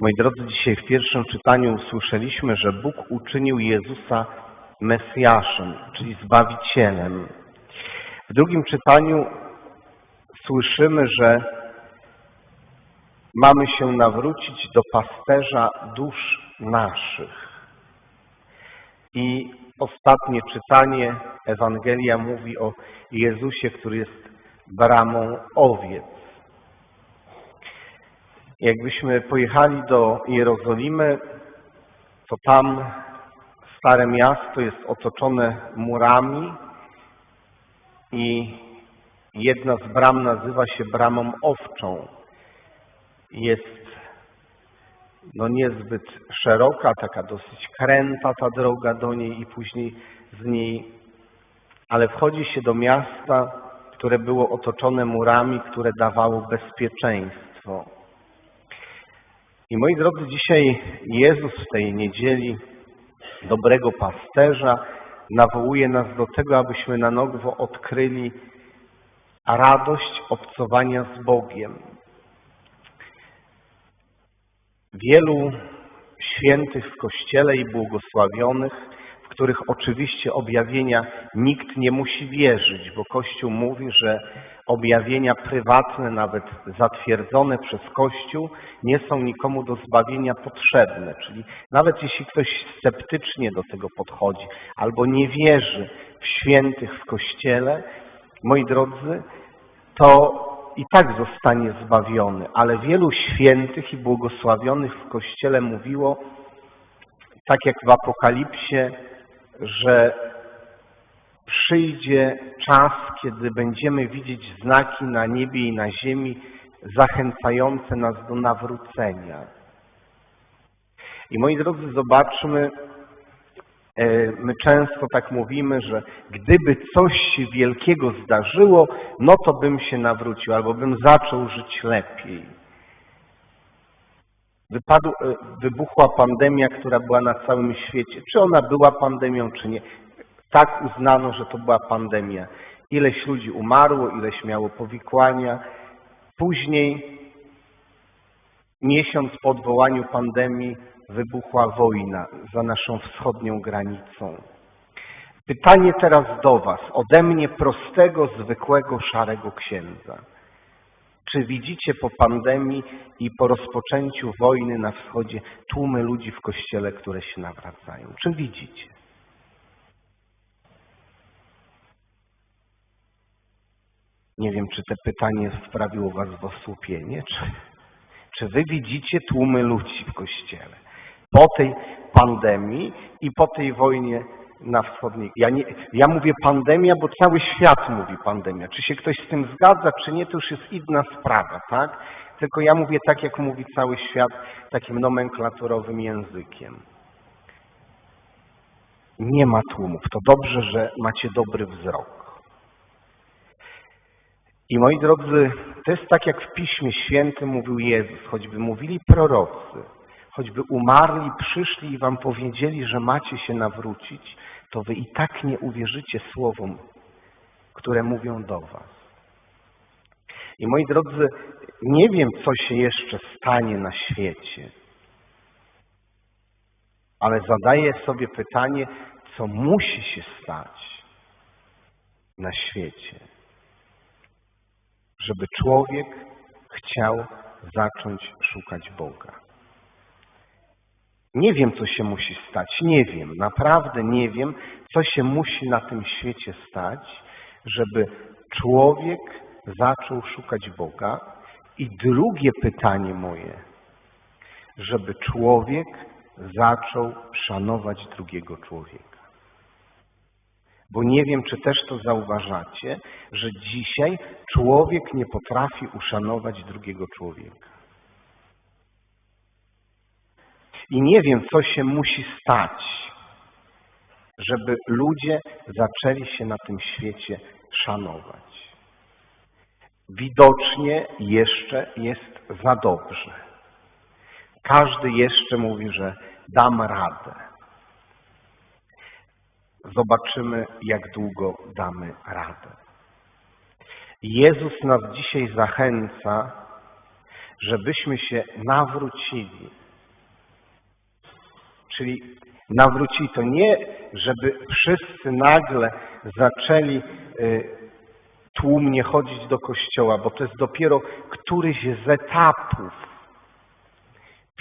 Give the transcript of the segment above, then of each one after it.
Moi drodzy, dzisiaj w pierwszym czytaniu usłyszeliśmy, że Bóg uczynił Jezusa Mesjaszem, czyli Zbawicielem. W drugim czytaniu słyszymy, że mamy się nawrócić do pasterza dusz naszych. I ostatnie czytanie Ewangelia mówi o Jezusie, który jest bramą owiec. Jakbyśmy pojechali do Jerozolimy, to tam stare miasto jest otoczone murami i jedna z bram nazywa się bramą owczą. Jest no niezbyt szeroka, taka dosyć kręta ta droga do niej i później z niej, ale wchodzi się do miasta, które było otoczone murami, które dawało bezpieczeństwo. I moi drodzy, dzisiaj Jezus w tej niedzieli dobrego pasterza nawołuje nas do tego, abyśmy na nowo odkryli radość obcowania z Bogiem. Wielu świętych w Kościele i błogosławionych, których oczywiście objawienia nikt nie musi wierzyć, bo Kościół mówi, że objawienia prywatne, nawet zatwierdzone przez Kościół, nie są nikomu do zbawienia potrzebne. Czyli nawet jeśli ktoś sceptycznie do tego podchodzi albo nie wierzy w świętych w Kościele, moi drodzy, to i tak zostanie zbawiony. Ale wielu świętych i błogosławionych w Kościele mówiło, tak jak w Apokalipsie, że przyjdzie czas, kiedy będziemy widzieć znaki na niebie i na ziemi zachęcające nas do nawrócenia. I moi drodzy, zobaczmy, e, my często tak mówimy, że gdyby coś się wielkiego zdarzyło, no to bym się nawrócił, albo bym zaczął żyć lepiej. Wypadł, e, wybuchła pandemia, która była na całym świecie. Czy ona była pandemią, czy nie? Tak uznano, że to była pandemia. Ileś ludzi umarło, ileś miało powikłania. Później, miesiąc po odwołaniu pandemii, wybuchła wojna za naszą wschodnią granicą. Pytanie teraz do Was, ode mnie prostego, zwykłego, szarego księdza. Czy widzicie po pandemii i po rozpoczęciu wojny na wschodzie tłumy ludzi w kościele, które się nawracają? Czy widzicie? Nie wiem, czy to pytanie sprawiło Was w osłupienie, czy, czy Wy widzicie tłumy ludzi w kościele po tej pandemii i po tej wojnie na wschodniej. Ja, nie, ja mówię pandemia, bo cały świat mówi pandemia. Czy się ktoś z tym zgadza, czy nie, to już jest inna sprawa, tak? Tylko ja mówię tak, jak mówi cały świat, takim nomenklaturowym językiem. Nie ma tłumów. To dobrze, że macie dobry wzrok. I moi drodzy, to jest tak, jak w Piśmie Świętym mówił Jezus, choćby mówili prorocy, choćby umarli, przyszli i wam powiedzieli, że macie się nawrócić, to wy i tak nie uwierzycie słowom, które mówią do was. I moi drodzy, nie wiem, co się jeszcze stanie na świecie, ale zadaję sobie pytanie, co musi się stać na świecie, żeby człowiek chciał zacząć szukać Boga. Nie wiem, co się musi stać. Nie wiem. Naprawdę nie wiem, co się musi na tym świecie stać, żeby człowiek zaczął szukać Boga. I drugie pytanie moje, żeby człowiek zaczął szanować drugiego człowieka. Bo nie wiem, czy też to zauważacie, że dzisiaj człowiek nie potrafi uszanować drugiego człowieka. I nie wiem, co się musi stać, żeby ludzie zaczęli się na tym świecie szanować. Widocznie jeszcze jest za dobrze. Każdy jeszcze mówi, że dam radę. Zobaczymy, jak długo damy radę. Jezus nas dzisiaj zachęca, żebyśmy się nawrócili Czyli nawrócili to nie, żeby wszyscy nagle zaczęli y, tłumnie chodzić do kościoła, bo to jest dopiero któryś z etapów.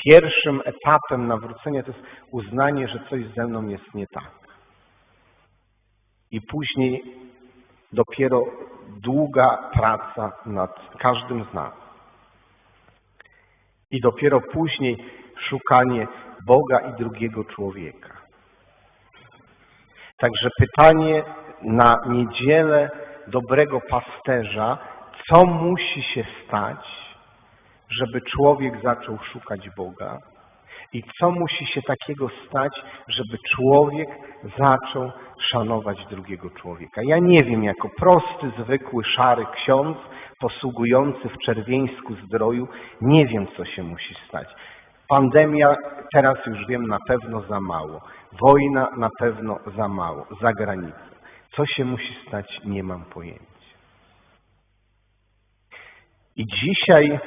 Pierwszym etapem nawrócenia to jest uznanie, że coś ze mną jest nie tak. I później dopiero długa praca nad każdym z nas. I dopiero później szukanie Boga i drugiego człowieka. Także pytanie na niedzielę dobrego pasterza, co musi się stać, żeby człowiek zaczął szukać Boga i co musi się takiego stać, żeby człowiek zaczął szanować drugiego człowieka. Ja nie wiem, jako prosty, zwykły, szary ksiądz posługujący w czerwieńsku zdroju, nie wiem, co się musi stać. Pandemia, teraz już wiem, na pewno za mało. Wojna na pewno za mało. Zagranica. Co się musi stać, nie mam pojęcia. I dzisiaj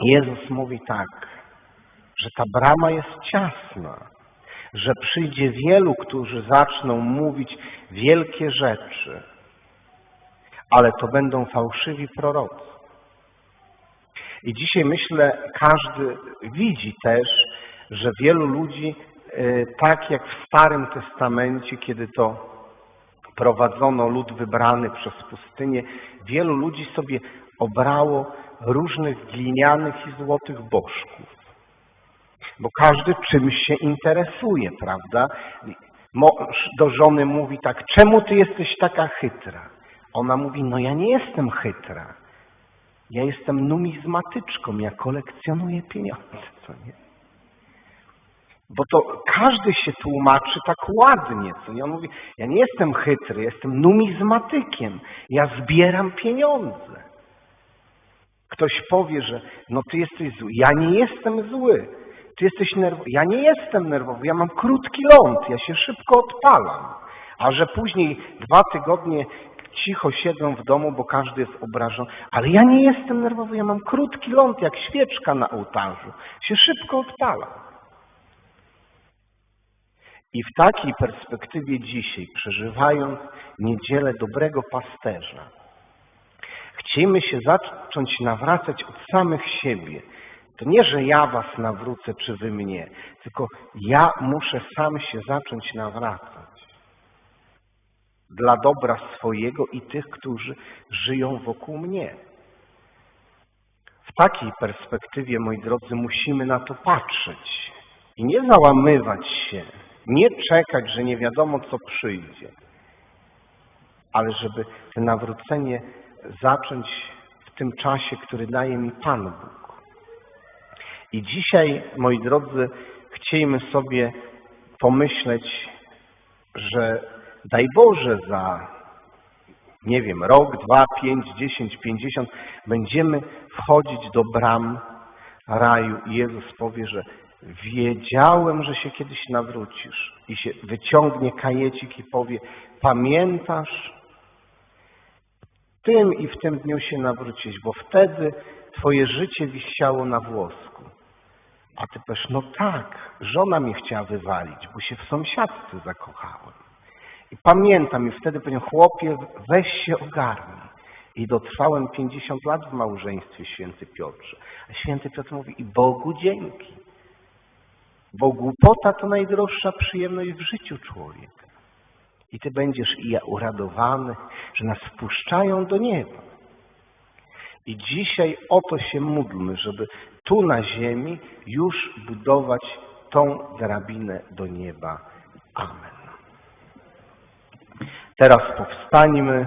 Jezus mówi tak, że ta brama jest ciasna, że przyjdzie wielu, którzy zaczną mówić wielkie rzeczy, ale to będą fałszywi prorocy. I dzisiaj myślę, każdy widzi też, że wielu ludzi, e, tak jak w Starym Testamencie, kiedy to prowadzono lud wybrany przez pustynię, wielu ludzi sobie obrało różnych glinianych i złotych bożków. Bo każdy czymś się interesuje, prawda? Mąż do żony mówi tak, czemu ty jesteś taka chytra? Ona mówi, no ja nie jestem chytra. Ja jestem numizmatyczką, ja kolekcjonuję pieniądze, co nie? Bo to każdy się tłumaczy tak ładnie, co nie? On mówi, ja nie jestem chytry, jestem numizmatykiem, ja zbieram pieniądze. Ktoś powie, że no ty jesteś zły. Ja nie jestem zły. Ty jesteś nerwowy. Ja nie jestem nerwowy, ja mam krótki ląd, ja się szybko odpalam. A że później dwa tygodnie cicho siedzą w domu, bo każdy jest obrażony. Ale ja nie jestem nerwowy, ja mam krótki ląd, jak świeczka na ołtarzu. Się szybko odpalam. I w takiej perspektywie dzisiaj, przeżywając niedzielę dobrego pasterza, chcemy się zacząć nawracać od samych siebie. To nie, że ja was nawrócę, czy wy mnie, tylko ja muszę sam się zacząć nawracać. Dla dobra swojego i tych, którzy żyją wokół mnie. W takiej perspektywie, moi drodzy, musimy na to patrzeć i nie załamywać się, nie czekać, że nie wiadomo, co przyjdzie, ale żeby to nawrócenie zacząć w tym czasie, który daje mi Pan Bóg. I dzisiaj, moi drodzy, chcielibyśmy sobie pomyśleć, że daj Boże za, nie wiem, rok, dwa, pięć, dziesięć, pięćdziesiąt, będziemy wchodzić do bram raju i Jezus powie, że wiedziałem, że się kiedyś nawrócisz i się wyciągnie kajecik i powie, pamiętasz, w tym i w tym dniu się nawrócić, bo wtedy twoje życie wisiało na włosku. A ty powiesz, no tak, żona mnie chciała wywalić, bo się w sąsiadce zakochałem. I pamiętam, i wtedy powiedział, chłopie, weź się ogarnij. I dotrwałem 50 lat w małżeństwie, święty Piotrze. A święty Piotr mówi, i Bogu dzięki. Bo głupota to najdroższa przyjemność w życiu człowieka. I ty będziesz i ja uradowany, że nas wpuszczają do nieba. I dzisiaj o to się módlmy, żeby tu na ziemi już budować tą drabinę do nieba. Amen. Teraz powstańmy.